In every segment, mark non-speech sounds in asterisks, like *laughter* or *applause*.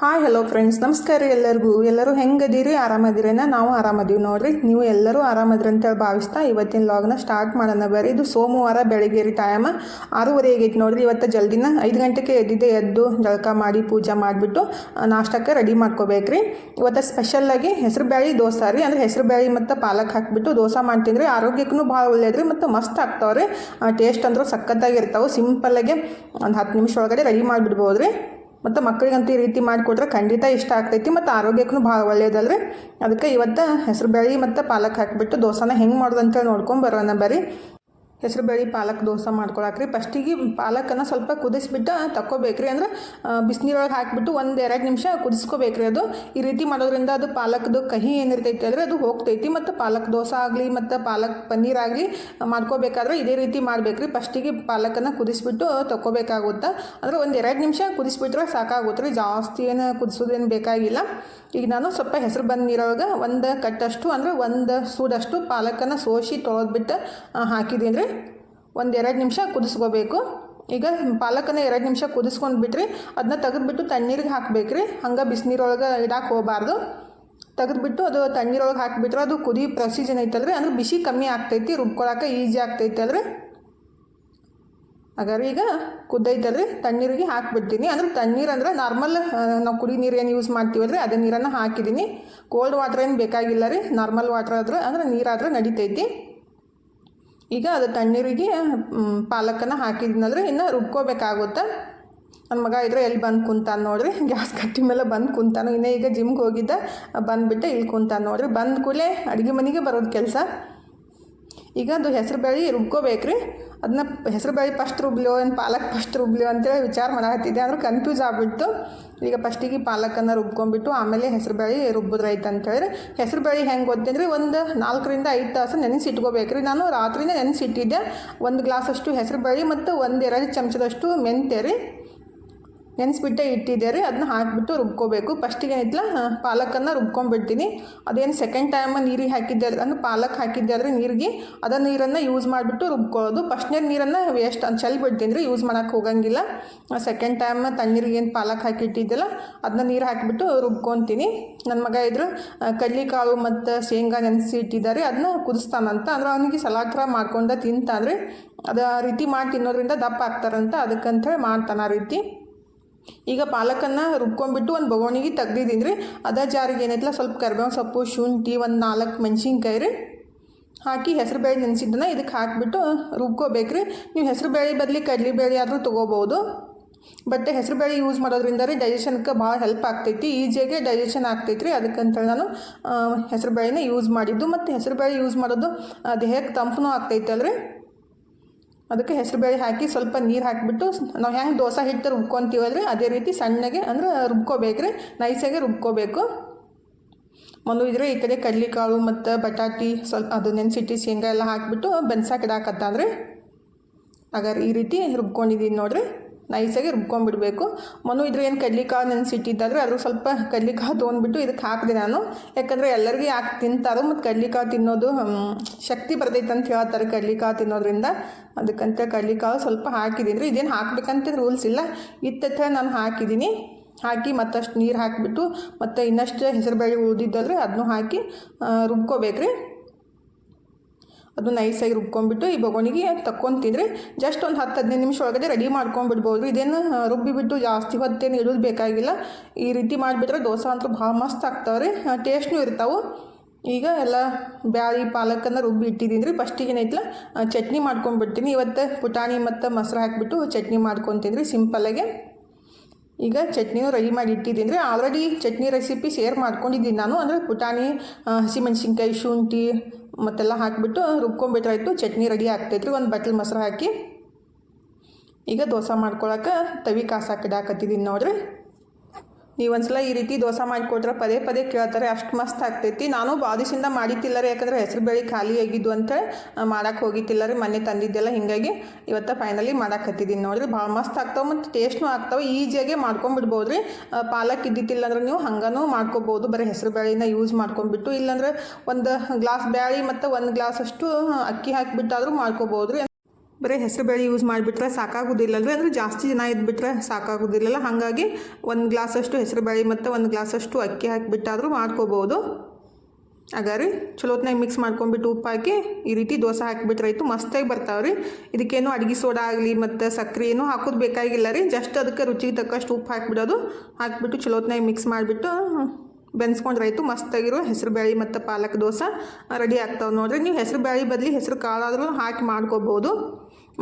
Hi hello friends ನಮಸ್ಕಾರ ರೀ ಎಲ್ಲರಿಗೂ. ಎಲ್ಲರೂ ಹೆಂಗದೀರಿ? ಆರಾಮದಿರೇನ? ನಾವು ಆರಾಮದೀವಿ ನೋಡ್ರಿ. ನೀವು ಎಲ್ಲರೂ ಆರಾಮದ್ರಿ ಅಂತೇಳಿ ಭಾವಿಸ್ತಾ ಇವತ್ತಿನ ಲಾಗ್ನ ಸ್ಟಾರ್ಟ್ ಮಾಡೋಣ ಬರ್ರಿ. ಇದು ಸೋಮವಾರ ಬೆಳಿಗ್ಗೆ ರೀ ಟೈಮ್ ಆರೂವರೆ ಆಗೈತೆ ನೋಡ್ರಿ. ಇವತ್ತು ಜಲ್ದಿನ ಐದು ಗಂಟೆಗೆ ಎದ್ದಿದ್ದೆ. ಎದ್ದು ಜಳಕ ಮಾಡಿ ಪೂಜೆ ಮಾಡಿಬಿಟ್ಟು ನಾಷ್ಟಕ್ಕೆ ರೆಡಿ ಮಾಡ್ಕೋಬೇಕ್ರಿ. ಇವತ್ತು ಸ್ಪೆಷಲ್ಲಾಗಿ ಹೆಸರು ಬ್ಯಾಳಿ ದೋಸೆ ರೀ. ಅಂದ್ರೆ ಹೆಸರು ಬ್ಯಾಳಿ ಮತ್ತು ಪಾಲಕ್ ಹಾಕಿಬಿಟ್ಟು ದೋಸೆ ಮಾಡ್ತೀನಿ ಆರೋಗ್ಯಕ್ಕೂ ಭಾಳ ಒಳ್ಳೇದ್ರಿ ಮತ್ತು ಮಸ್ತ್ ಆಗ್ತಾವ್ರಿ. ಟೇಸ್ಟ್ ಅಂದರೂ ಸಖತ್ತಾಗಿರ್ತಾವೆ. ಸಿಂಪಲ್ಲಾಗಿ ಒಂದು ಹತ್ತು ನಿಮಿಷ ಒಳಗಡೆ ರೆಡಿ ಮಾಡಿಬಿಡ್ಬೋದು ರೀ ಮತ್ತು ಮಕ್ಕಳಿಗಂತೂ ಈ ರೀತಿ ಮಾಡಿಕೊಟ್ರೆ ಖಂಡಿತ ಇಷ್ಟ ಆಗ್ತೈತಿ ಮತ್ತು ಆರೋಗ್ಯಕ್ಕೂ ಭಾಳ ಒಳ್ಳೇದಲ್ರಿ. ಅದಕ್ಕೆ ಇವತ್ತು ಹೆಸರು ಬೇಳೆ ಮತ್ತು ಪಾಲಕ್ ಹಾಕಿಬಿಟ್ಟು ದೋಸೆನ ಹೆಂಗೆ ಮಾಡೋದು ಅಂತೇಳಿ ನೋಡ್ಕೊಂಡು ಬರೋಣ ಬರ್ರಿ. ಹೆಸರು ಬೇಳೆ ಪಾಲಕ್ ದೋಸೆ ಮಾಡ್ಕೊಳಕ್ರಿ. ಫಸ್ಟಿಗೆ ಪಾಲಕನ್ನು ಸ್ವಲ್ಪ ಕುದಿಸ್ಬಿಟ್ಟು ತಕ್ಕೋಬೇಕ್ರಿ. ಅಂದ್ರೆ ಬಿಸಿನೀರೊಳಗೆ ಹಾಕಿಬಿಟ್ಟು ಒಂದು ಎರಡು ನಿಮಿಷ ಕುದಿಸ್ಕೋಬೇಕ್ರಿ ಅದು. ಈ ರೀತಿ ಮಾಡೋದ್ರಿಂದ ಅದು ಪಾಲಕ್ದು ಕಹಿ ಏನಿರ್ತೈತಿ ಅಂದರೆ ಅದು ಹೋಗ್ತೈತಿ. ಮತ್ತು ಪಾಲಕ್ ದೋಸೆ ಆಗಲಿ, ಮತ್ತು ಪಾಲಕ್ ಪನ್ನೀರ್ ಆಗಲಿ ಮಾಡ್ಕೋಬೇಕಾದ್ರೆ ಇದೇ ರೀತಿ ಮಾಡಬೇಕ್ರಿ. ಫಸ್ಟಿಗೆ ಪಾಲಕನ್ನು ಕುದಿಸ್ಬಿಟ್ಟು ತಕ್ಕೋಬೇಕಾಗುತ್ತೆ. ಅಂದ್ರೆ ಒಂದು ಎರಡು ನಿಮಿಷ ಕುದಿಸ್ಬಿಟ್ರೆ ಸಾಕಾಗುತ್ತೆ ರೀ ಜಾಸ್ತಿ ಏನು ಕುದಿಸೋದೇನು ಬೇಕಾಗಿಲ್ಲ. ಈಗ ನಾನು ಸ್ವಲ್ಪ ಹೆಸರು ಬಂದ ನೀರೊಳಗೆ ಒಂದು ಕಟ್ಟಷ್ಟು, ಅಂದರೆ ಒಂದು ಸೂಡಷ್ಟು ಪಾಲಕನ್ನು ಸೋಸಿ ತೊಳೆದ್ಬಿಟ್ಟು ಹಾಕಿದ್ದೀನಿ ರೀ ಒಂದು ಎರಡು ನಿಮಿಷ ಕುದಿಸ್ಕೋಬೇಕು. ಈಗ ಪಾಲಕನ ಎರಡು ನಿಮಿಷ ಕುದಿಸ್ಕೊಂಡು ಬಿಟ್ರಿ ಅದನ್ನ ತೆಗೆದುಬಿಟ್ಟು ತಣ್ಣೀರಿಗೆ ಹಾಕ್ಬೇಕ್ರಿ. ಹಂಗೆ ಬಿಸಿನೀರೊಳಗೆ ಇಡಕ್ಕೆ ಹೋಗಬಾರ್ದು. ತೆಗೆದುಬಿಟ್ಟು ಅದು ತಣ್ಣೀರೊಳಗೆ ಹಾಕಿಬಿಟ್ರೆ ಅದು ಕುದಿ ಪ್ರೊಸೀಜನ್ ಐತಲ್ರಿ. ಅಂದ್ರೆ ಬಿಸಿ ಕಮ್ಮಿ ಆಗ್ತೈತಿ ರುಬ್ಕೊಳಕ್ಕೆ ಈಜಿ ಆಗ್ತೈತಿ ಅಂದ್ರೆ ಹಾಗಾದ್ರೆ ಈಗ ಕುದ್ದೈತಲ್ರಿ, ತಣ್ಣೀರಿಗೆ ಹಾಕಿಬಿಡ್ತೀನಿ. ಅಂದ್ರೆ ತಣ್ಣೀರು ಅಂದ್ರೆ ನಾರ್ಮಲ್ ನಾವು ಕುಡಿ ನೀರು ಏನು ಯೂಸ್ ಮಾಡ್ತೀವಲ್ರಿ, ಅದೇ ನೀರನ್ನು ಹಾಕಿದ್ದೀನಿ ಕೋಲ್ಡ್ ವಾಟ್ರ್ ಏನು ಬೇಕಾಗಿಲ್ಲ ರೀ, ನಾರ್ಮಲ್ ವಾಟ್ರ್ ಆದ್ರೆ, ಅಂದ್ರೆ ನೀರಾದ್ರೆ ನಡಿತೈತಿ. ಈಗ ಅದು ತಣ್ಣೀರಿಗೆ ಪಾಲಕನ ಹಾಕಿದ್ನಂದ್ರೆ ಇನ್ನು ರುಬ್ಕೋಬೇಕಾಗುತ್ತೆ. ನನ್ನ ಮಗ ಇದ್ರೆ ಎಲ್ಲಿ ಬಂದು ಕುಂತಾನೆ ನೋಡ್ರಿ. *laughs* ಗ್ಯಾಸ್ ಕಟ್ಟಿ ಮೇಲೆ ಬಂದು ಕುಂತಾನು. ಇನ್ನೇ ಈಗ ಜಿಮ್ಗೆ ಹೋಗಿದ್ದ, ಬಂದುಬಿಟ್ಟೆ ಇಲ್ಲಿ ಕುಂತಾನೆ ನೋಡ್ರಿ. ಬಂದ ಕೂಡಲೇ ಅಡುಗೆ ಮನೆಗೆ ಬರೋದು ಕೆಲಸ. ಈಗ ಅದು ಹೆಸರು ಬೇಳೆ ರುಬ್ಕೋಬೇಕ್ರಿ. ಅದನ್ನ ಹೆಸರು ಬೇಳೆ ಫಸ್ಟ್ ರುಬ್ಲೋ ಏನು ಪಾಲಕ್ ಫಸ್ಟ್ ರುಬ್ಲೋ ಅಂತೇಳಿ ವಿಚಾರ ಮಾಡಾಕತ್ತಿದ್ದೆ. ಅಂದ್ರೆ ಕನ್ಫ್ಯೂಸ್ ಆಗ್ಬಿಟ್ಟು ಈಗ ಫಸ್ಟಿಗೆ ಪಾಲಕನ್ನು ರುಬ್ಕೊಂಡ್ಬಿಟ್ಟು ಆಮೇಲೆ ಹೆಸರು ಬೇಳೆ ಅಂತ ಅಂತೇಳಿ. ಹೆಸರು ಬೇಳೆ ಹೆಂಗೆ ಗೊತ್ತಂದ್ರೆ ಒಂದು ನಾಲ್ಕರಿಂದ ಐದು ತಾಸು ನೆನೆಸಿ ಇಟ್ಕೋಬೇಕ್ರಿ. ನಾನು ರಾತ್ರಿನೇ ನೆನೆಸಿಟ್ಟಿದ್ದೆ. ಒಂದು ಗ್ಲಾಸಷ್ಟು ಹೆಸರು ಬೇಳೆ ಮತ್ತು ಒಂದು ಎರಡು ಚಮಚದಷ್ಟು ಮೆಂತ್ಯ ರೀ. ನೆನೆಸ್ಬಿಟ್ಟೆ ಇಟ್ಟಿದ್ದೆ ರೀ ಅದನ್ನ ಹಾಕಿಬಿಟ್ಟು ರುಬ್ಕೋಬೇಕು. ಫಸ್ಟಿಗೆ ಏನಿತ್ತಲ್ಲ ಪಾಲಕನ್ನು ರುಬ್ಕೊಂಡ್ಬಿಡ್ತೀನಿ. ಅದೇನು ಸೆಕೆಂಡ್ ಟೈಮ್ ನೀರಿಗೆ ಹಾಕಿದ್ದೆ ಅಂದ್ರೆ ಪಾಲಕ್ ಹಾಕಿದ್ದೆ ಆದರೆ ನೀರಿಗೆ, ಅದ ನೀರನ್ನು ಯೂಸ್ ಮಾಡಿಬಿಟ್ಟು ರುಬ್ಕೊಳ್ಳೋದು. ಫಸ್ಟ್ನೇ ನೀರನ್ನು ವೇಸ್ಟ್ ಅಂತ ಚೆಲ್ಬಿಡ್ತೀನಿ ರೀ ಯೂಸ್ ಮಾಡೋಕ್ಕೆ ಹೋಗಂಗಿಲ್ಲ. ಸೆಕೆಂಡ್ ಟೈಮ್ ತಣ್ಣೀರಿಗೆ ಏನು ಪಾಲಕ್ ಹಾಕಿಟ್ಟಿದ್ದೆಲ್ಲ ಅದನ್ನ ನೀರು ಹಾಕಿಬಿಟ್ಟು ರುಬ್ಕೊತೀನಿ. ನನ್ನ ಮಗ ಇದ್ರು ಕಡ್ಲಿಕಾಳು ಮತ್ತು ಶೇಂಗಾ ನೆನೆಸಿ ಇಟ್ಟಿದ್ದಾರೆ ಅದನ್ನ ಕುದಿಸ್ತಾನಂತ. ಅಂದ್ರೆ ಅವನಿಗೆ ಸಲಾಡ್ ಥರ ಮಾಡ್ಕೊಂಡು ತಿಂತಾನ್ರಿ. ಅದು ಆ ರೀತಿ ಮಾಡಿ ತಿನ್ನೋದ್ರಿಂದ ದಪ್ಪ ಆಗ್ತಾರಂತ ಅದಕ್ಕಂಥೇಳಿ ಮಾಡ್ತಾನೆ ಆ ರೀತಿ. ಈಗ ಪಾಲಕನ್ನು ರುಬ್ಕೊಂಡ್ಬಿಟ್ಟು ಒಂದು ಬಗೋಣಿಗೆ ತೆಗ್ದಿದ್ದೀನಿ ರೀ. ಅದ ಜಾರಿಗೆ ಏನೈತಲ್ಲ, ಸ್ವಲ್ಪ ಕರಿಬೇವು ಸೊಪ್ಪು, ಶುಂಠಿ, ಒಂದು ನಾಲ್ಕು ಮೆಣಸಿನ್ಕಾಯಿ ರೀ. ಹಾಕಿ ಹೆಸರು ಬೇಳೆ ನೆನೆಸಿದ್ದನ್ನ ಇದಕ್ಕೆ ಹಾಕಿಬಿಟ್ಟು ರುಬ್ಕೋಬೇಕು ರೀ. ನೀವು ಹೆಸರು ಬೇಳೆ ಬದಲಿ ಕಡಲೆ ಬೇಳೆ ಆದರೂ ತೊಗೋಬೋದು. ಬಟ್ ಹೆಸರು ಬೇಳೆ ಯೂಸ್ ಮಾಡೋದ್ರಿಂದ ರೀ ಡೈಜೆಷನ್ಗೆ ಭಾಳ ಹೆಲ್ಪ್ ಆಗ್ತೈತಿ. ಈಜಿಯಾಗೆ ಡೈಜೆಷನ್ ಆಗ್ತೈತಿ ರೀ. ಅದಕ್ಕಂತೇಳಿ ನಾನು ಹೆಸರು ಬೇಳೆನ ಯೂಸ್ ಮಾಡಿದ್ದು. ಮತ್ತು ಹೆಸರು ಬೇಳೆ ಯೂಸ್ ಮಾಡೋದು ದೇಹಕ್ಕೆ ತಂಪನೂ ಆಗ್ತೈತಲ್ರಿ. ಅದಕ್ಕೆ ಹೆಸರು ಬೇಳೆ ಹಾಕಿ ಸ್ವಲ್ಪ ನೀರು ಹಾಕಿಬಿಟ್ಟು ನಾವು ಹೆಂಗೆ ದೋಸೆ ಹಿಟ್ಟು ರುಬ್ಕೊತೀವಲ್ರಿ ಅದೇ ರೀತಿ ಸಣ್ಣಗೆ ಅಂದ್ರೆ ರುಬ್ಕೋಬೇಕ್ರಿ ನೈಸಾಗೆ ರುಬ್ಕೋಬೇಕು. ಒಂದು ಇದ್ರೆ ಈ ಕಡೆ ಕಡ್ಲಿಕಾಳು ಮತ್ತು ಬಟಾಟಿ ಸ್ವಲ್ಪ ಅದು ನೆನೆಸಿಟ್ಟು ಶೇಂಗಾ ಎಲ್ಲ ಹಾಕಿಬಿಟ್ಟು ಬೆನ್ಸಾಕಿದಾಕತ್ತಂದ್ರೆ ಹಾಗಾದ್ರೆ ಈ ರೀತಿ ರುಬ್ಕೊಂಡಿದ್ದೀನಿ ನೋಡಿರಿ. ನೈಸಾಗಿ ರುಬ್ಕೊಂಡ್ಬಿಡ್ಬೇಕು. ಮನು ಇದ್ರೆ ಏನು ಕಡ್ಲಿಕಾಯಿ ನೆನೆಸಿಟ್ಟಿದ್ದಾದ್ರೆ ಅದ್ರ ಸ್ವಲ್ಪ ಕಡ್ಲಿಕಾಯಿ ತೊಗೊಂಡ್ಬಿಟ್ಟು ಇದಕ್ಕೆ ಹಾಕಿದೆ ನಾನು. ಯಾಕಂದರೆ ಎಲ್ಲರಿಗೂ ಯಾಕೆ ತಿಂತಾರೋ ಮತ್ತು ಕಡ್ಲಿಕಾಯಿ ತಿನ್ನೋದು ಶಕ್ತಿ ಬರ್ತೈತೆ ಅಂತ ಹೇಳ್ತಾರೆ ಕಡ್ಲಿಕಾಯಿ ತಿನ್ನೋದ್ರಿಂದ. ಅದಕ್ಕಂತ ಕಡ್ಲಿಕಾಯಿ ಸ್ವಲ್ಪ ಹಾಕಿದ್ದೀನಿ ಇದೇನು ಹಾಕ್ಬೇಕಂತ ರೂಲ್ಸ್ ಇಲ್ಲ. ಇತ್ತ ನಾನು ಹಾಕಿದ್ದೀನಿ ಹಾಕಿ ಮತ್ತಷ್ಟು ನೀರು ಹಾಕಿಬಿಟ್ಟು, ಮತ್ತು ಇನ್ನಷ್ಟು ಹೆಸರುಬೇಳೆ ಉಳಿದಿದ್ದಲ್ರಿ ಅದನ್ನು ಹಾಕಿ ರುಬ್ಕೋಬೇಕ್ರಿ. ಅದು ನೈಸಾಗಿ ರುಬ್ಕೊಂಡ್ಬಿಟ್ಟು ಈ ಬೊಗೋಣಿಗೆ ತಕ್ಕೊಂತಿದ್ರೆ ಜಸ್ಟ್ ಒಂದು ಹತ್ತು ಹದಿನೈದು ನಿಮಿಷ ಒಳಗಡೆ ರೆಡಿ ಮಾಡ್ಕೊಂಡ್ಬಿಡ್ಬೋದು. ಇದೇನು ರುಬ್ಬಿಬಿಟ್ಟು ಜಾಸ್ತಿ ಹೊತ್ತೇನು ಇಡೋದು ಬೇಕಾಗಿಲ್ಲ. ಈ ರೀತಿ ಮಾಡಿಬಿಟ್ರೆ ದೋಸೆ ಅಂತೂ ಭಾಳ ಮಸ್ತ್ ಆಗ್ತಾವೆ ರೀ ಟೇಸ್ಟ್ನೂ ಇರ್ತಾವೆ. ಈಗ ಎಲ್ಲ ಬ್ಯಾಳಿ, ಪಾಲಕನ್ನು ರುಬ್ಬಿ ಇಟ್ಟಿದ್ದೀನಿ ರೀ. ಫಸ್ಟಿಗೆ ಏನೈತಲ್ಲ ಚಟ್ನಿ ಮಾಡ್ಕೊಂಡ್ಬಿಡ್ತೀನಿ. ಇವತ್ತು ಪುಟಾಣಿ ಮತ್ತು ಮೊಸರು ಹಾಕಿಬಿಟ್ಟು ಚಟ್ನಿ ಮಾಡ್ಕೊತೀನಿ ರೀ ಸಿಂಪಲ್ಲಾಗೆ ಈಗ ಚಟ್ನಿನೂ ರೆಡಿ ಮಾಡಿ ಇಟ್ಟಿದ್ದೀನಿ ರೀ ಆಲ್ರೆಡಿ ಚಟ್ನಿ ರೆಸಿಪಿ ಶೇರ್ ಮಾಡ್ಕೊಂಡಿದ್ದೀನಿ ನಾನು. ಅಂದರೆ ಪುಟಾಣಿ ಹಸಿಮೆಣ್ಸಿನ್ಕಾಯಿ, ಶುಂಠಿ ಮತ್ತೆಲ್ಲ ಹಾಕಿಬಿಟ್ಟು ರುಬ್ಕೊಂಬಿಟ್ರಾಯ್ತು ಚಟ್ನಿ ರೆಡಿ ಆಗ್ತೈತ್ರಿ ಒಂದು ಬಟ್ಲ್ ಮೊಸರು ಹಾಕಿ ಈಗ ದೋಸೆ ಮಾಡ್ಕೊಳಕ್ಕೆ ತವಿ ಕಾಸು ಹಾಕಿಡಾಕತ್ತಿದ್ದೀನಿ ನೋಡ್ರಿ. ನೀವು ಒಂದ್ಸಲ ಈ ರೀತಿ ದೋಸೆ ಮಾಡಿಕೊಟ್ರೆ ಪದೇ ಪದೇ ಕೇಳ್ತಾರೆ, ಅಷ್ಟು ಮಸ್ತ್ ಆಗ್ತೈತಿ. ನಾನು ಬಾದಿಸಿಂದ ಮಾಡಿತಿಲ್ಲ ರೀ ಯಾಕಂದರೆ ಹೆಸರು ಬೇಳೆ ಖಾಲಿ ಆಗಿದ್ದು ಅಂತೇಳಿ ಮಾಡಕ್ಕೆ ಹೋಗಿತ್ತಿಲ್ಲ ರೀ ಮೊನ್ನೆ ತಂದಿದ್ದೆಲ್ಲ. ಹಿಂಗಾಗಿ ಇವತ್ತು ಫೈನಲಿ ಮಾಡಕ್ಕೆ ನೋಡಿರಿ, ಭಾಳ ಮಸ್ತ್ ಆಗ್ತಾವೆ ಮತ್ತು ಟೇಸ್ಟ್ನೂ ಆಗ್ತಾವೆ. ಈಜಿಯಾಗಿ ಮಾಡ್ಕೊಂಬಿಡ್ಬೋದು ರೀ ಪಾಲಕ್ ಇದ್ದಿತ್ತಿಲ್ಲ ಅಂದ್ರೆ ನೀವು ಹಂಗನೂ ಮಾಡ್ಕೋಬೋದು. ಬರೀ ಹೆಸರು ಬೇಳೆನ ಯೂಸ್ ಮಾಡ್ಕೊಂಡ್ಬಿಟ್ಟು ಇಲ್ಲಾಂದ್ರೆ ಒಂದು ಗ್ಲಾಸ್ ಬ್ಯಾಳಿ ಮತ್ತು ಒಂದು ಗ್ಲಾಸ್ ಅಷ್ಟು ಅಕ್ಕಿ ಹಾಕಿಬಿಟ್ಟಾದರೂ ಮಾಡ್ಕೋಬೋದು ರೀ ಬರೀ ಹೆಸರು ಬೇಳೆ ಯೂಸ್ ಮಾಡಿಬಿಟ್ರೆ ಸಾಕಾಗೋದಿಲ್ಲ ಅಂದರೆ ಜಾಸ್ತಿ ಜನ ಇದ್ಬಿಟ್ರೆ ಸಾಕಾಗೋದಿಲ್ಲಲ್ಲ? ಹಾಗಾಗಿ ಒಂದು ಗ್ಲಾಸಷ್ಟು ಹೆಸರು ಬೇಳೆ ಮತ್ತು ಒಂದು ಗ್ಲಾಸಷ್ಟು ಅಕ್ಕಿ ಹಾಕಿಬಿಟ್ಟಾದರೂ ಮಾಡ್ಕೋಬೋದು. ಹಾಗಾರಿ ಚಲೋತ್ನಾಗ ಮಿಕ್ಸ್ ಮಾಡ್ಕೊಂಬಿಟ್ಟು ಉಪ್ಪು ಹಾಕಿ ಈ ರೀತಿ ದೋಸೆ ಹಾಕಿಬಿಟ್ರೆ ಆಯಿತು, ಮಸ್ತಾಗಿ ಬರ್ತಾವೆ ರೀ ಇದಕ್ಕೇನು ಅಡುಗೆ ಸೋಡಾ ಆಗಲಿ ಮತ್ತು ಸಕ್ಕರೆ ಏನು ಹಾಕೋದು ಬೇಕಾಗಿಲ್ಲ ರೀ. ಜಸ್ಟ್ ಅದಕ್ಕೆ ರುಚಿಗೆ ತಕ್ಕಷ್ಟು ಉಪ್ಪು ಹಾಕಿಬಿಡೋದು. ಹಾಕಿಬಿಟ್ಟು ಚಲೋತ್ನಾಗ ಮಿಕ್ಸ್ ಮಾಡಿಬಿಟ್ಟು ಬೆನ್ಸ್ಕೊಂಡ್ರೆ ಆಯಿತು, ಮಸ್ತಾಗಿರೋ ಹೆಸರು ಬೇಳೆ ಮತ್ತು ಪಾಲಕ್ ದೋಸೆ ರೆಡಿ ಆಗ್ತಾವೆ ನೋಡಿರಿ. ನೀವು ಹೆಸರು ಬೇಳೆ ಬದಲಿ ಹೆಸರು ಕಾಳಾದರೂ ಹಾಕಿ ಮಾಡ್ಕೋಬೋದು.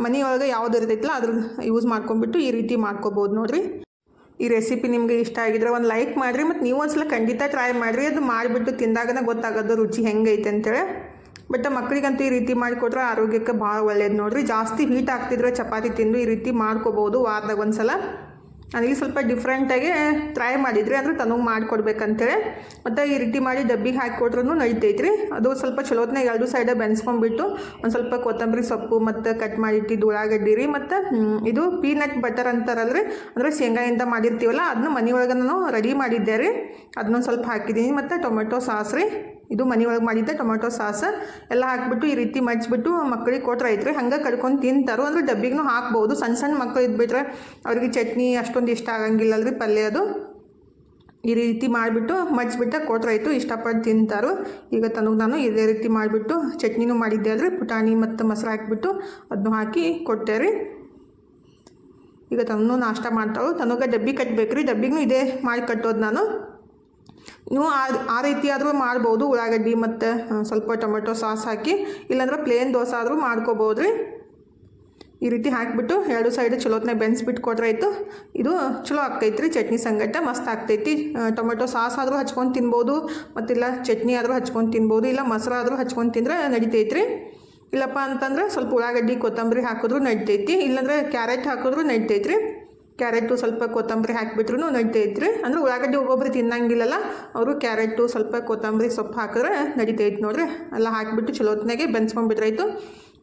ಮನೆಯೊಳಗೆ ಯಾವ್ದು ಇರ್ತೈತಿಲ್ಲ ಅದ್ರ ಯೂಸ್ ಮಾಡ್ಕೊಂಬಿಟ್ಟು ಈ ರೀತಿ ಮಾಡ್ಕೋಬೋದು ನೋಡಿರಿ. ಈ ರೆಸಿಪಿ ನಿಮಗೆ ಇಷ್ಟ ಆಗಿದ್ರೆ ಒಂದು ಲೈಕ್ ಮಾಡಿರಿ ಮತ್ತು ನೀವು ಒಂದ್ಸಲ ಖಂಡಿತ ಟ್ರೈ ಮಾಡಿರಿ. ಅದು ಮಾಡಿಬಿಟ್ಟು ತಿಂದಾಗನೇ ಗೊತ್ತಾಗೋದು ರುಚಿ ಹೆಂಗೈತೆ ಅಂತೇಳಿ. ಬಟ್ ಮಕ್ಕಳಿಗಂತೂ ಈ ರೀತಿ ಮಾಡಿಕೊಟ್ರೆ ಆರೋಗ್ಯಕ್ಕೆ ಭಾಳ ಒಳ್ಳೇದು ನೋಡಿರಿ. ಜಾಸ್ತಿ ಹೀಟ್ ಆಗ್ತಿದ್ರೆ ಚಪಾತಿ ತಿಂದು ಈ ರೀತಿ ಮಾಡ್ಕೋಬೋದು ವಾರದಾಗ ಒಂದು ಸಲ ನನಗೆ ಸ್ವಲ್ಪ ಡಿಫ್ರೆಂಟಾಗಿ ಟ್ರೈ ಮಾಡಿದ್ರಿ, ಅಂದ್ರೆ ತನಗೆ ಮಾಡಿಕೊಡ್ಬೇಕಂತೇಳಿ. ಮತ್ತು ಈ ರೀತಿ ಮಾಡಿ ಡಬ್ಬಿಗೆ ಹಾಕಿ ಕೊಟ್ರೂ ನಡಿತೈತ್ರಿ. ಅದು ಸ್ವಲ್ಪ ಚಲೋತ್ನ ಎರಡು ಸೈಡ ಬೆನ್ಸ್ಕೊಂಡ್ಬಿಟ್ಟು, ಒಂದು ಸ್ವಲ್ಪ ಕೊತ್ತಂಬರಿ ಸೊಪ್ಪು ಮತ್ತು ಕಟ್ ಮಾಡಿಟ್ಟಿದ್ದು ಉಳ್ಳಾಗಡ್ಡಿ ರೀ, ಮತ್ತು ಇದು ಪೀನಟ್ ಬಟರ್ ಅಂತಾರಲ್ರಿ. ಅಂದರೆ ಶೇಂಗಾಯಿಂದ ಮಾಡಿರ್ತೀವಲ್ಲ ಅದನ್ನ ಮನೆಯೊಳಗೆ ನಾನು ರೆಡಿ ಮಾಡಿದ್ದೆ ರೀ. ಅದನ್ನೊಂದು ಸ್ವಲ್ಪ ಹಾಕಿದ್ದೀನಿ, ಮತ್ತು ಟೊಮೆಟೊ ಸಾಸ್ ರೀ. ಇದು ಮನೆಯೊಳಗೆ ಮಾಡಿದ್ದೆ, ಟೊಮೆಟೊ ಸಾಸ್ ಎಲ್ಲ ಹಾಕ್ಬಿಟ್ಟು ಈ ರೀತಿ ಮಚ್ಚಿಬಿಟ್ಟು ಮಕ್ಕಳಿಗೆ ಕೊಟ್ರೆ ಐತ್ರಿ ಹಂಗೆ ಕಡ್ಕೊಂಡು ತಿಂತಾರೋ ಅಂದ್ರೆ ಡಬ್ಬಿಗೂ ಹಾಕ್ಬೋದು. ಸಣ್ಣ ಸಣ್ಣ ಮಕ್ಕಳು ಇದ್ಬಿಟ್ರೆ ಅವ್ರಿಗೆ ಚಟ್ನಿ ಅಷ್ಟೊಂದು ಇಷ್ಟ ಆಗಂಗಿಲ್ಲ ಅಲ್ರಿ ಪಲ್ಯ ಅದು. ಈ ರೀತಿ ಮಾಡಿಬಿಟ್ಟು ಮಚ್ಚಿಬಿಟ್ಟು ಕೊಟ್ರಾಯಿತು ಇಷ್ಟಪಟ್ಟು ತಿಂತಾರೋ. ಈಗ ತನಗೆ ನಾನು ಇದೇ ರೀತಿ ಮಾಡಿಬಿಟ್ಟು ಚಟ್ನಿನೂ ಮಾಡಿದ್ದೆ ಅಲ್ರಿ, ಪುಟಾಣಿ ಮತ್ತು ಮೊಸರು ಹಾಕಿಬಿಟ್ಟು ಅದನ್ನು ಹಾಕಿ ಕೊಟ್ಟೆ ರೀ. ಈಗ ತನ್ನೂ ನಾಷ್ಟ ಮಾಡ್ತಾಳು, ತನಗೆ ಡಬ್ಬಿ ಕಟ್ಟಬೇಕು ರೀ ಡಬ್ಬಿಗೂ ಇದೇ ಮಾಡಿ ಕಟ್ಟೋದು ನಾನು. ನೀವು ಆ ರೀತಿ ಆದರೂ ಮಾಡ್ಬೋದು, ಉಳ್ಳಾಗಡ್ಡಿ ಮತ್ತು ಸ್ವಲ್ಪ ಟೊಮೆಟೊ ಸಾಸ್ ಹಾಕಿ, ಇಲ್ಲಾಂದ್ರೆ ಪ್ಲೇನ್ ದೋಸೆ ಆದರೂ ಮಾಡ್ಕೋಬೋದು ರೀ ಈ ರೀತಿ ಹಾಕಿಬಿಟ್ಟು ಎರಡು ಸೈಡ್ ಚಲೋತ್ನೆ ಬೆನ್ಸ್ಬಿಟ್ಟು ಕೊಟ್ರೆ ಆಯಿತು. ಇದು ಚಲೋ ಆಕೈತ್ರಿ ಚಟ್ನಿ ಸಂಗಟ, ಮಸ್ತ್ ಆಗ್ತೈತಿ. ಟೊಮೆಟೊ ಸಾಸ್ ಆದರೂ ಹಚ್ಕೊಂಡು ತಿನ್ಬೋದು, ಮತ್ತಿಲ್ಲ ಚಟ್ನಿ ಆದರೂ ಹಚ್ಕೊಂಡು ತಿನ್ಬೋದು, ಇಲ್ಲ ಮೊಸರು ಆದರೂ ಹಚ್ಕೊಂಡು ನಡಿತೈತೆ ರೀ ಇಲ್ಲಪ್ಪ ಅಂತಂದ್ರೆ ಸ್ವಲ್ಪ ಉಳ್ಳಾಗಡ್ಡಿ, ಕೊತ್ತಂಬರಿ ಹಾಕಿದ್ರು ನಡಿತೈತಿ, ಇಲ್ಲಾಂದ್ರೆ ಕ್ಯಾರೆಟ್ ಹಾಕಿದ್ರು ನಡಿತೈತ್ರಿ. ಕ್ಯಾರೆಟು ಸ್ವಲ್ಪ ಕೊತ್ತಂಬರಿ ಹಾಕಿಬಿಟ್ರು ನಡಿತೈತ್ರಿ ಅಂದ್ರೆ ಉಳ್ಳಾಗಡ್ಡಿ ಒಬ್ಬೊಬ್ರು ತಿನ್ನಂಗಿಲ್ಲಲ್ಲ, ಅವರು ಕ್ಯಾರೆಟು ಸ್ವಲ್ಪ ಕೊತ್ತಂಬರಿ ಸೊಪ್ಪು ಹಾಕಿದ್ರೆ ನಡಿತೈತೆ ನೋಡ್ರಿ. ಎಲ್ಲ ಹಾಕಿಬಿಟ್ಟು ಚಲೋತ್ನಾಗೆ ಬೆನ್ಸ್ಕೊಂಡ್ಬಿಟ್ರಾಯ್ತು.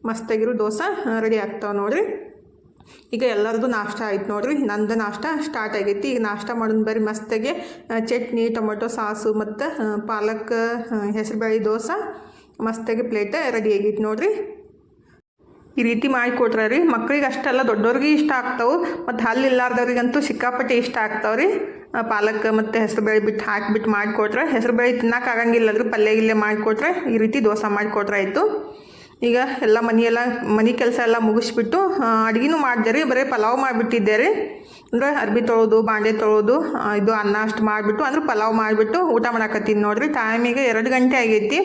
ಮಸ್ತಾಗಿರೋ ದೋಸೆ ರೆಡಿ ಆಗ್ತಾವೆ ನೋಡ್ರಿ. ಈಗ ಎಲ್ಲರದು ನಾಷ್ಟ ಆಯ್ತು ನೋಡ್ರಿ. ನಂದು ನಾಷ್ಟ ಸ್ಟಾರ್ಟ್ ಆಗೈತಿ. ಈಗ ನಾಷ್ಟ ಮಾಡೋದು ಬರೀ ಮಸ್ತಾಗೆ ಚಟ್ನಿ, ಟೊಮೊಟೊ ಸಾಸು ಮತ್ತು ಪಾಲಕ್ ಹೆಸರುಬೇಳೆ ದೋಸೆ ಮಸ್ತಾಗಿ ಪ್ಲೇಟ್ ರೆಡಿ ಆಗೈತಿ ನೋಡ್ರಿ. ಈ ರೀತಿ ಮಾಡಿಕೊಟ್ರೆ ರೀ ಮಕ್ಳಿಗೆ ಅಷ್ಟೆಲ್ಲ ದೊಡ್ಡವ್ರಿಗೆ ಇಷ್ಟ ಆಗ್ತಾವೆ, ಮತ್ತು ಹಲ್ಲು ಇಲ್ಲಾರ್ದವ್ರಿಗಂತೂ ಸಿಕ್ಕಾಪಟ್ಟೆ ಇಷ್ಟ ಆಗ್ತಾವೆ ರೀ. ಪಾಲಕ್ ಮತ್ತು ಹೆಸರುಬೇಳೆ ಬಿಟ್ಟು ಹಾಕಿಬಿಟ್ಟು ಮಾಡಿಕೊಟ್ರೆ, ಹೆಸರುಬೇಳೆ ತಿನ್ನಕ್ಕೆ ಆಗಂಗಿಲ್ಲ ಅದ್ರ ಪಲ್ಯ ಗಿಲ್ಲೆ ಮಾಡಿಕೊಟ್ರೆ ಈ ರೀತಿ ದೋಸೆ ಮಾಡಿಕೊಟ್ರೆ ಆಯಿತು. ಈಗ ಎಲ್ಲ ಮನೆಯೆಲ್ಲ, ಮನೆ ಕೆಲಸ ಎಲ್ಲ ಮುಗಿಸ್ಬಿಟ್ಟು ಅಡುಗೆನೂ ಮಾಡಿದೆ ರೀ, ಬರೀ ಪಲಾವ್ ಮಾಡಿಬಿಟ್ಟಿದ್ದೆ ರೀ. ಅಂದರೆ ಅರ್ಬಿ ತೊಳೋದು, ಬಾಂಡೆ ತೊಳೋದು ಇದು ಅನ್ನ ಅಷ್ಟು ಮಾಡಿಬಿಟ್ಟು, ಅಂದ್ರೆ ಪಲಾವ್ ಮಾಡಿಬಿಟ್ಟು ಊಟ ಮಾಡಾಕತ್ತೀನಿ ನೋಡಿರಿ. ಟೈಮಿಗೆ ಎರಡು ಗಂಟೆ ಆಗೈತಿ.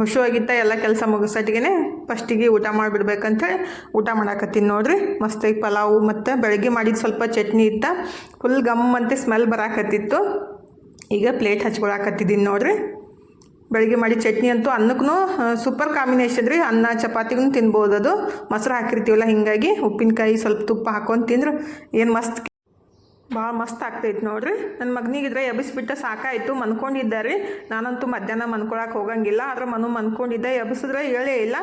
ಹುಷುವಾಗಿತ್ತ ಎಲ್ಲ ಕೆಲಸ ಮುಗಿಸಟ್ಟಿಗೆ ಫಸ್ಟಿಗೆ ಊಟ ಮಾಡಿಬಿಡ್ಬೇಕಂತೇಳಿ ಊಟ ಮಾಡಾಕತ್ತೀನಿ ನೋಡ್ರಿ. ಮಸ್ತಾಗಿ ಪಲಾವು ಮತ್ತು ಬೆಳಗ್ಗೆ ಮಾಡಿದ ಸ್ವಲ್ಪ ಚಟ್ನಿ ಇತ್ತ. ಫುಲ್ ಗಮ್ ಅಂತ ಸ್ಮೆಲ್ ಬರಾಕತ್ತಿತ್ತು. ಈಗ ಪ್ಲೇಟ್ ಹಚ್ಕೊಳಕತ್ತಿದ್ದೀನಿ ನೋಡ್ರಿ. ಬೆಳಗ್ಗೆ ಮಾಡಿ ಚಟ್ನಿ ಅಂತೂ ಅನ್ನಕ್ಕೂ ಸೂಪರ್ ಕಾಂಬಿನೇಷನ್ ರೀ. ಅನ್ನ ಚಪಾತಿಗೂ ತಿನ್ಬೋದು ಅದು ಮೊಸರು ಹಾಕಿರ್ತೀವಲ್ಲ ಹಿಂಗಾಗಿ ಉಪ್ಪಿನಕಾಯಿ ಸ್ವಲ್ಪ ತುಪ್ಪ ಹಾಕೊಂಡು ತಿಂದ್ರೆ. ಏನು ಮಸ್ತ್ ಭಾಳ ಮಸ್ತ್ ಆಗ್ತೈತೆ ನೋಡ್ರಿ. ನನ್ನ ಮಗನಿಗಿದ್ರೆ ಎಬ್ಬಿಸ್ಬಿಟ್ಟು ಸಾಕಾಯಿತು ಮನ್ಕೊಂಡಿದ್ದಾರೆ. ನಾನಂತೂ ಮಧ್ಯಾಹ್ನ ಮನ್ಕೊಳಕ್ಕೆ ಹೋಗಂಗಿಲ್ಲ ಆದ್ರೆ ಮನು ಮನ್ಕೊಂಡಿದ್ದೆ. ಎಬ್ಬಿಸಿದ್ರೆ ಹೇಳೇ ಇಲ್ಲ.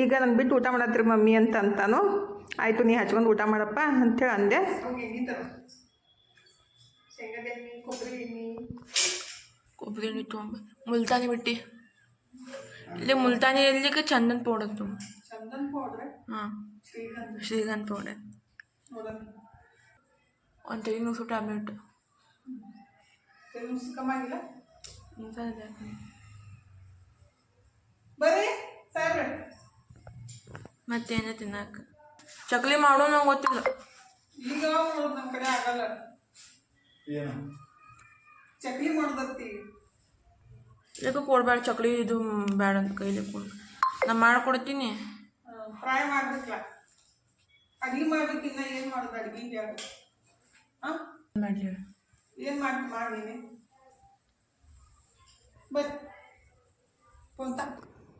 ಈಗ ನಾನು ಬಿಟ್ಟು ಊಟ ಮಾಡತ್ರಿ ಮಮ್ಮಿ ಅಂತ ಅಂತಾನು ಆಯಿತು ನೀ ಹಚ್ಕೊಂಡು ಊಟ ಮಾಡಪ್ಪ ಅಂತೇಳಿ ಅಂದೆ. ಕೊಬ್ಬರಿ ಎಣ್ಣೆ? ತುಂಬ ಮುಲ್ತಾನಿ ಬಿಟ್ಟಿ. ಇಲ್ಲಿ ಮುಲ್ತಾನಿ ಎಲ್ಲಿಗೆ? ಚಂದನ್ ಪೌಡರ್ ತುಂಬ ಚಂದನ್ ಪೌಡ್ರೆ ಹಾಂ. ಶ್ರೀಗಂಧ. ಪೌಡರ್ ಒಂದು ತಲೆ ನುಸು ಟ್ಯಾಬ್ಲೆಟ್. ಕಮ್ಮಾಗಿಲ್ಲ ಬರ್ರಿ ಸಾಹೇಬ್ರೆ. ಮತ್ತೇನೇ ತಿನ್ನಕ್ಕೆ ಚಕ್ಲಿ ಮಾಡೋ ನಂಗೆ ಗೊತ್ತಿಲ್ಲ. ಈಗ ಮಾಡೋದು ನಮ್ಮ ಕಡೆ ಆಗಲ್ಲ. ಚಕ್ಲಿ ಮಾಡ್ದತ್ತಿ. ಇದಕ್ಕೆ ಕೊಡ್ಬೇಡ ಚಕ್ಲಿ ಇದು ಬೇಡ ಅಂತ ಕೈಲಿ ಕೊಡು. ನಾನು ಮಾಡ್ಕೊಡ್ತೀನಿ. ಫ್ರೈ ಮಾಡ್ಬೇಕಲ್ಲ ಅಡಿಗೆ ಮಾಡ್ಬೇಕಿನ್ನ ಏನು ಮಾಡೋದು ಅಡಿಗೆ? ಮಾಡಲಿ? ಏನು ಮಾಡಿ ಮಾಡಿ ಬರ್. ಕುಂತ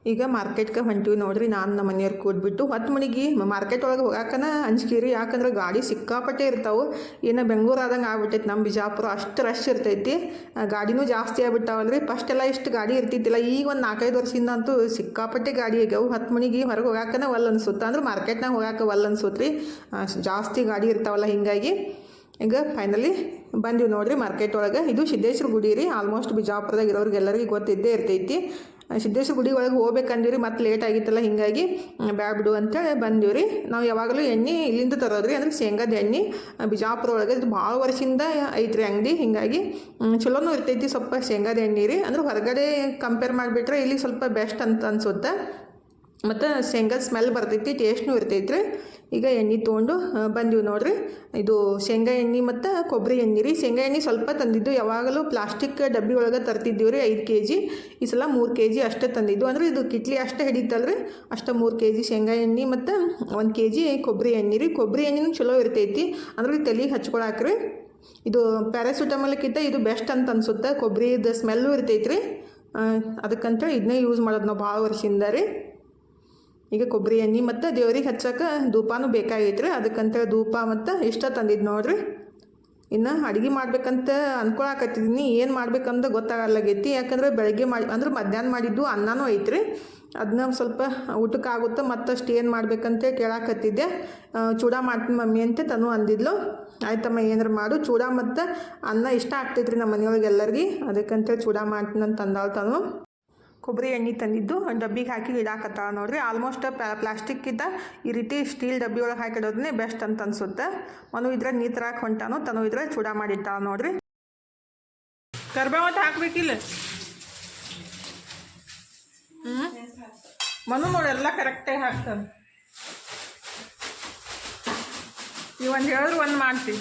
ಈಗ ಮಾರ್ಕೆಟ್ಗೆ ಹೊಂಟಿವಿ ನೋಡ್ರಿ ನಾನು ನಮ್ಮ ಮನೆಯವ್ರು ಕೂಡ್ಬಿಟ್ಟು ಹೊತ್ತು ಮಣಿಗೆ ಮಾರ್ಕೆಟ್ ಒಳಗೆ ಹೋಗಾಕನ ಅಂಜ್ಕೀರಿ ಯಾಕಂದ್ರೆ ಗಾಡಿ ಸಿಕ್ಕಾಪಟ್ಟೆ ಇರ್ತಾವೆ. ಏನು ಬೆಂಗಳೂರು ಆದಂಗೆ ಆಗ್ಬಿಟ್ಟೈತಿ ನಮ್ಮ ಬಿಜಾಪುರ ಅಷ್ಟು ರಶ್ ಇರ್ತೈತಿ. ಗಾಡಿನೂ ಜಾಸ್ತಿ ಆಗ್ಬಿಟ್ಟಾವಲ್ರಿ. ಫಸ್ಟ್ ಎಲ್ಲ ಇಷ್ಟು ಗಾಡಿ ಇರ್ತಿದ್ದಿಲ್ಲ ಈಗ ಒಂದು ನಾಲ್ಕೈದು ವರ್ಷದಿಂದ ಅಂತೂ ಸಿಕ್ಕಾಪಟ್ಟೆ ಗಾಡಿ ಆಗ್ಯಾವು. ಹತ್ತು ಮಣಿಗೆ ಹೊರಗೆ ಹೋಗಾಕನ ಒಲ್ಲ ಅನ್ಸುತ್ತೆ ಅಂದ್ರೆ ಮಾರ್ಕೆಟ್ನಾಗ ಹೋಗಾಕ ಒಲ್ಲ ಅನ್ಸುತ್ತೆ ರೀ ಜಾಸ್ತಿ ಗಾಡಿ ಇರ್ತಾವಲ್ಲ ಹಿಂಗಾಗಿ. ಈಗ ಫೈನಲಿ ಬಂದಿವಿ ನೋಡ್ರಿ ಮಾರ್ಕೆಟ್ ಒಳಗೆ. ಇದು ಸಿದ್ದೇಶ್ವರ ಗುಡಿ ರೀ. ಆಲ್ಮೋಸ್ಟ್ ಬಿಜಾಪುರದಾಗ ಇರೋರಿಗೆಲ್ಲರಿಗೂ ಗೊತ್ತಿದ್ದೇ ಇರ್ತೈತಿ. ಸಿದ್ದೇಶ್ವರ ಗುಡಿ ಒಳಗೆ ಹೋಗ್ಬೇಕಂದಿವ್ರಿ ಮತ್ತೆ ಲೇಟ್ ಆಗಿತ್ತಲ್ಲ, ಹಿಂಗಾಗಿ ಬ್ಯಾಬಿಡು ಅಂತೇಳಿ ಬಂದೀವಿ ರೀ. ನಾವು ಯಾವಾಗಲೂ ಎಣ್ಣೆ ಇಲ್ಲಿಂದ ತರೋದ್ರಿ, ಅಂದ್ರೆ ಶೇಂಗಾದ ಎಣ್ಣೆ ಬಿಜಾಪುರ ಒಳಗೆ ಇದು ಭಾಳ ವರ್ಷದಿಂದ ಐತ್ರಿ ಅಂಗಡಿ. ಹಿಂಗಾಗಿ ಚಲೋನು ಇರ್ತೈತಿ ಸ್ವಲ್ಪ ಶೇಂಗಾದ ಎಣ್ಣೆ ರೀ. ಅಂದ್ರೆ ಹೊರಗಡೆ ಕಂಪೇರ್ ಮಾಡಿಬಿಟ್ರೆ ಇಲ್ಲಿ ಸ್ವಲ್ಪ ಬೆಸ್ಟ್ ಅಂತ ಅನ್ಸುತ್ತೆ. ಮತ್ತು ಶೇಂಗಾ ಸ್ಮೆಲ್ ಬರ್ತೈತಿ ಟೇಸ್ಟ್ನೂ ಇರ್ತೈತಿ ಈಗ ಎಣ್ಣೆ ತೊಗೊಂಡು ಬಂದೀವಿ ನೋಡ್ರಿ. ಇದು ಶೇಂಗಾ ಎಣ್ಣೆ ಮತ್ತು ಕೊಬ್ಬರಿ ಎಣ್ಣೆ ರೀ. ಶೇಂಗಾ ಎಣ್ಣೆ ಸ್ವಲ್ಪ ತಂದಿದ್ದು. ಯಾವಾಗಲೂ ಪ್ಲಾಸ್ಟಿಕ್ ಡಬ್ಬಿ ಒಳಗೆ ತರ್ತಿದ್ದೀವಿ ರೀ ಐದು ಕೆ ಜಿ ಈ ಸಲ ಮೂರು ಕೆ ಜಿ ಅಷ್ಟೇ ತಂದಿದ್ದು. ಅಂದ್ರೆ ಇದು ಕಿಟ್ಲಿ ಅಷ್ಟೇ ರೀ ಅಷ್ಟೇ ಮೂರು ಕೆ ಜಿ ಶೇಂಗಾ ಎಣ್ಣೆ ಮತ್ತು ಒಂದು ಕೆ ಜಿ ಕೊಬ್ಬರಿ ಎಣ್ಣೆ ರೀ. ಕೊಬ್ಬರಿ ಎಣ್ಣೆನೂ ಚಲೋ ಇರ್ತೈತಿ. ಅಂದ್ರೆ ತಲೆಗೆ ಹಚ್ಕೊಳಕ್ರಿ ಇದು ಪ್ಯಾರಾಸಿಟಮಲ್ಕಿಂತ ಇದು ಬೆಸ್ಟ್ ಅಂತ ಅನ್ಸುತ್ತೆ. ಕೊಬ್ಬರಿದು ಸ್ಮೆಲ್ಲು ಇರ್ತೈತಿ ರೀ ಅದಕ್ಕಂತ ಇದನ್ನೇ ಯೂಸ್ ಮಾಡೋದು ನಾವು ಭಾಳ ವರ್ಷದಿಂದ ರೀ. ಈಗ ಕೊಬ್ಬರಿ ಎಣ್ಣೆ ಮತ್ತು ದೇವ್ರಿಗೆ ಹಚ್ಚಕ್ಕೆ ಧೂಪನೂ ಬೇಕಾಗೈತ್ರಿ. ಅದಕ್ಕಂತೇಳಿ ಧೂಪ ಮತ್ತು ಇಷ್ಟ ತಂದಿದ್ದು ನೋಡ್ರಿ. ಇನ್ನು ಅಡುಗೆ ಮಾಡ್ಬೇಕಂತ ಅನ್ಕೊಳಕತ್ತಿದ್ದೀನಿ ಏನು ಮಾಡ್ಬೇಕಂತ ಗೊತ್ತಾಗಲ್ಲಾಗೈತಿ. ಯಾಕಂದ್ರೆ ಬೆಳಗ್ಗೆ ಮಾಡಿ ಅಂದ್ರೆ ಮಧ್ಯಾಹ್ನ ಮಾಡಿದ್ದು ಅನ್ನನೂ ಐತ್ರಿ. ಅದನ್ನ ಸ್ವಲ್ಪ ಊಟಕ್ಕೆ ಆಗುತ್ತೆ ಮತ್ತಷ್ಟು ಏನು ಮಾಡ್ಬೇಕಂತ ಕೇಳಾಕತ್ತಿದ್ದೆ. ಚೂಡ ಮಾಡ್ತೀನಿ ಮಮ್ಮಿ ಅಂತ ತನು ಅಂದಿದ್ಲು. ಆಯ್ತಮ್ಮ, ಏನಾರು ಮಾಡು. ಚೂಡ ಮತ್ತು ಅನ್ನ ಇಷ್ಟ ಆಗ್ತೈತ್ರಿ ನಮ್ಮ ಮನೆಯೊಳಗೆ ಎಲ್ಲರಿಗೆ ಅದಕ್ಕಂತೇಳಿ ಚೂಡ ಮಾಡ್ತೀನಿ ಅಂತ ಅಂದಾಳು ತನು. ಕೊಬ್ಬರಿ ಎಣ್ಣೆ ತಂದಿದ್ದು, ಡಬ್ಬಿಗೆ ಹಾಕಿ ಇಡಾಕತ್ತಾಳ ನೋಡ್ರಿ. ಆಲ್ಮೋಸ್ಟ್ ಪ್ಲಾಸ್ಟಿಕ್ಕಿಂದ ಈ ರೀತಿ ಸ್ಟೀಲ್ ಡಬ್ಬಿ ಒಳಗೆ ಹಾಕಿಡೋದನ್ನೇ ಬೆಸ್ಟ್ ಅಂತ ಅನ್ಸುತ್ತೆ. ಮನು ಇದ್ರೆ ನೀ ಹಾಕಿ ಹೊಂಟಾನು, ತನು ಇದ್ರೆ ಚೂಡ ಮಾಡಿಟ್ಟಾಳ ನೋಡ್ರಿ. ಕರ್ಬೇವಂತ ಹಾಕ್ಬೇಕಿಲ್ಲ? ಹ್ಞೂ ಮನು ಎಲ್ಲ ಕರೆಕ್ಟಾಗಿ ಹಾಕ್ತಾನೆ. ನೀವು ಒಂದು ಹೇಳಿದ್ರೆ ಒಂದು ಮಾಡ್ತೀವಿ